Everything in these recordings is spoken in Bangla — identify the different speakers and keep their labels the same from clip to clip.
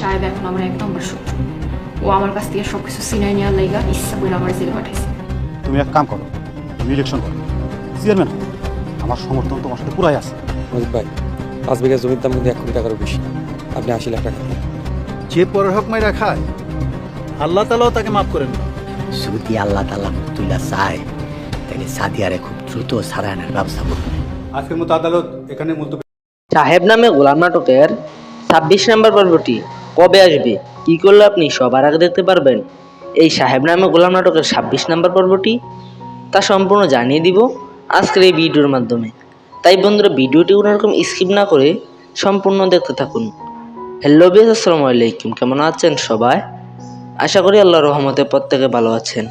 Speaker 1: সাহেব এখন আমার এক নম্বর শত্রু। ও আমার কাছ থেকে সব কিছু সিনাই নেওয়ার লাইগা ইচ্ছা করে আমার জেলে পাঠাইছে
Speaker 2: তুমি এক কাম করো তুমি ইলেকশন করো। চেয়ারম্যান আমার সমর্থন তোমার সাথে পুরাই আছে।
Speaker 3: মজিদ ভাই পাঁচ বিঘা জমির দাম কিন্তু এক কোটি টাকারও বেশি। আপনি আশি লাখ টাকা দিন।
Speaker 4: যে পরের হক মাইরা খায় আল্লাহ তালাও তাকে মাফ করেন। না
Speaker 5: যদি আল্লাহ তালা তুইলা চায় তাহলে সাদিয়ারে খুব দ্রুত সারায়নের ব্যবস্থা করবে
Speaker 2: আজকের মতো আদালত এখানে মুলতবি
Speaker 6: সাহেব নামে গোলাম নাটকের ছাব্বিশ নম্বর পর্বটি কবে আসবে? কি করলে আপনি? সবার আগে দেখতে পারবেন। এই সাহেব নামে গোলাম নাটকের ছাব্বিশ নম্বর পর্বটি। তা সম্পূর্ণ জানিয়ে দিব আজকের এই ভিডিওর মাধ্যমে। তাই বন্ধুরা, ভিডিওটি কোনোরকম স্কিপ না করে সম্পূর্ণ দেখতে থাকুন। হ্যালো বিয়াস আসসালামু আলাইকুম। কেমন আছেন সবাই? আশা করি আল্লাহ রহমতে প্রত্যেকে ভালো আছেন।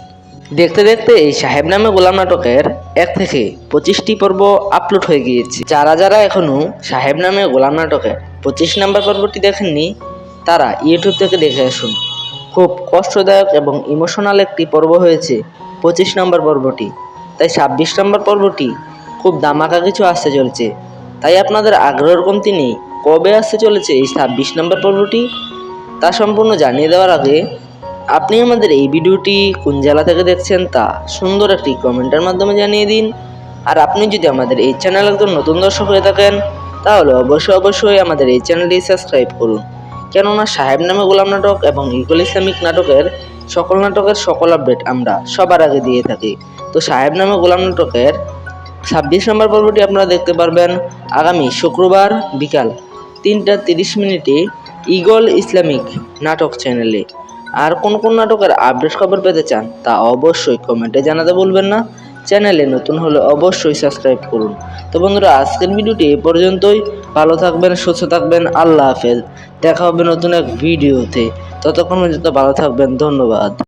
Speaker 6: দেখতে দেখতে এই সাহেব নামে গোলাম নাটকের এক থেকে পঁচিশটি পর্ব আপলোড হয়ে গিয়েছে। যারা যারা এখনও সাহেব নামে গোলাম নাটকের পঁচিশ নাম্বার পর্বটি দেখেননি তারা ইউটিউব থেকে দেখে আসুন। খুব কষ্টদায়ক এবং ইমোশনাল একটি পর্ব হয়েছে পঁচিশ নম্বর পর্বটি। তাই ছাব্বিশ নম্বর পর্বটি খুব দামাকা কিছু আসতে চলেছে। তাই আপনাদের আগ্রহের কমতি নেই, কবে আসতে চলেছে এই ছাব্বিশ নম্বর পর্বটি? তা সম্পূর্ণ জানিয়ে দেওয়ার আগে, আপনি আমাদের এই ভিডিওটি কোন জেলা থেকে দেখছেন তা সুন্দর একটি কমেন্টের মাধ্যমে জানিয়ে দিন। আর আপনি যদি আমাদের এই চ্যানেল একজন নতুন দর্শক হয়ে থাকেন, তাহলে অবশ্যই অবশ্যই আমাদের এই চ্যানেলটি সাবস্ক্রাইব করুন। কেননা সাহেব নামে গোলাম নাটক এবং ইকুয়াল ইসলামিক নাটকের সকল নাটকের সকল আপডেট আমরা সবার আগে দিয়ে থাকি। তো সাহেব নামে গোলাম নাটকের ছাব্বিশ নম্বর পর্বটি আপনারা দেখতে পারবেন আগামী শুক্রবার বিকাল তিনটা তিরিশ মিনিটে ইগল ইসলামিক নাটক চ্যানেলে। আর কোন কোন নাটকের আপডেট খবর পেতে চান তা অবশ্যই কমেন্টে জানাতে ভুলবেন না। চ্যানেলে নতুন হলে অবশ্যই সাবস্ক্রাইব করুন। তো বন্ধুরা, আজকের ভিডিওটি এ পর্যন্তই। ভালো থাকবেন, সুস্থ থাকবেন। আল্লাহ হাফেজ। দেখা হবে নতুন এক ভিডিওতে। ততক্ষণ পর্যন্ত ভালো থাকবেন ধন্যবাদ।